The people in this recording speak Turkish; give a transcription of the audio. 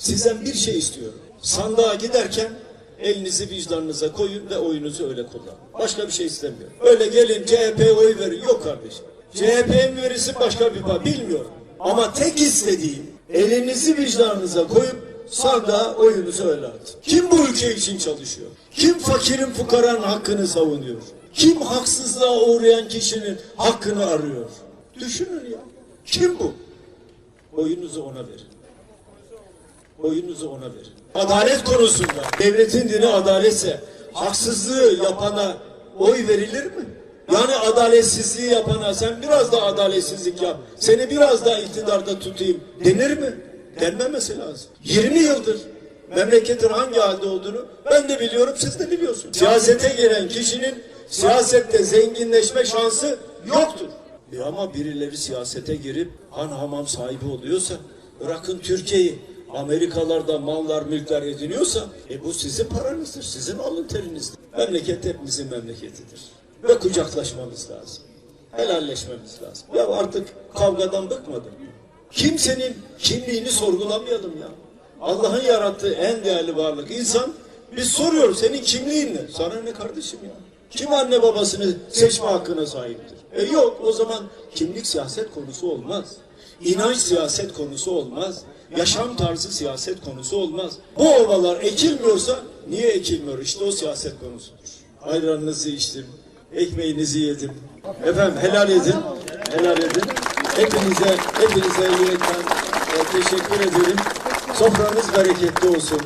Sizden bir şey istiyorum. Sandığa giderken elinizi vicdanınıza koyun ve oyunuzu öyle kullanın. Başka bir şey istemiyorum. Öyle gelin CHP'ye oy verin. Yok kardeşim. CHP'ye mi verirsin başka bir parti bilmiyorum. Ama tek istediğim elinizi vicdanınıza koyup sandığa oyunuzu öyle atın. Kim bu ülke için çalışıyor? Kim fakirin fukaranın hakkını savunuyor? Kim haksızlığa uğrayan kişinin hakkını arıyor? Düşünün ya. Kim bu? Oyunuzu ona verin. Oyunuzu ona verin. Adalet konusunda devletin dini adaletse haksızlığı yapana oy verilir mi? Yani adaletsizliği yapana sen biraz da adaletsizlik yap. Seni biraz daha iktidarda tutayım denir mi? Denmemesi lazım. 20 yıldır memleketin hangi halde olduğunu ben de biliyorum siz de biliyorsunuz. Siyasete giren kişinin siyasette zenginleşme şansı yoktur. E ama birileri siyasete girip han hamam sahibi oluyorsa bırakın Türkiye'yi Amerikalarda mallar mülkler ediniyorsa e bu sizin paranızdır, sizin alın terinizdir. Memleket hepimizin memleketidir. Ve kucaklaşmamız lazım. Helalleşmemiz lazım. Ya artık kavgadan bıkmadım. Kimsenin kimliğini sorgulamayalım ya. Allah'ın yarattığı en değerli varlık insan. Biz soruyoruz senin kimliğin ne? Sana ne kardeşim ya? Kim anne babasını seçme hakkına sahiptir? E yok o zaman kimlik siyaset konusu olmaz. İnanç siyaset konusu olmaz. Yaşam tarzı siyaset konusu olmaz. Bu ovalar ekilmiyorsa niye ekilmiyor? İşte o siyaset konusudur. Ayranınızı içtim, ekmeğinizi yedim. Efendim helal edin, helal edin. Hepinize, hepinize yürekten teşekkür ederim. Sofranız bereketli olsun.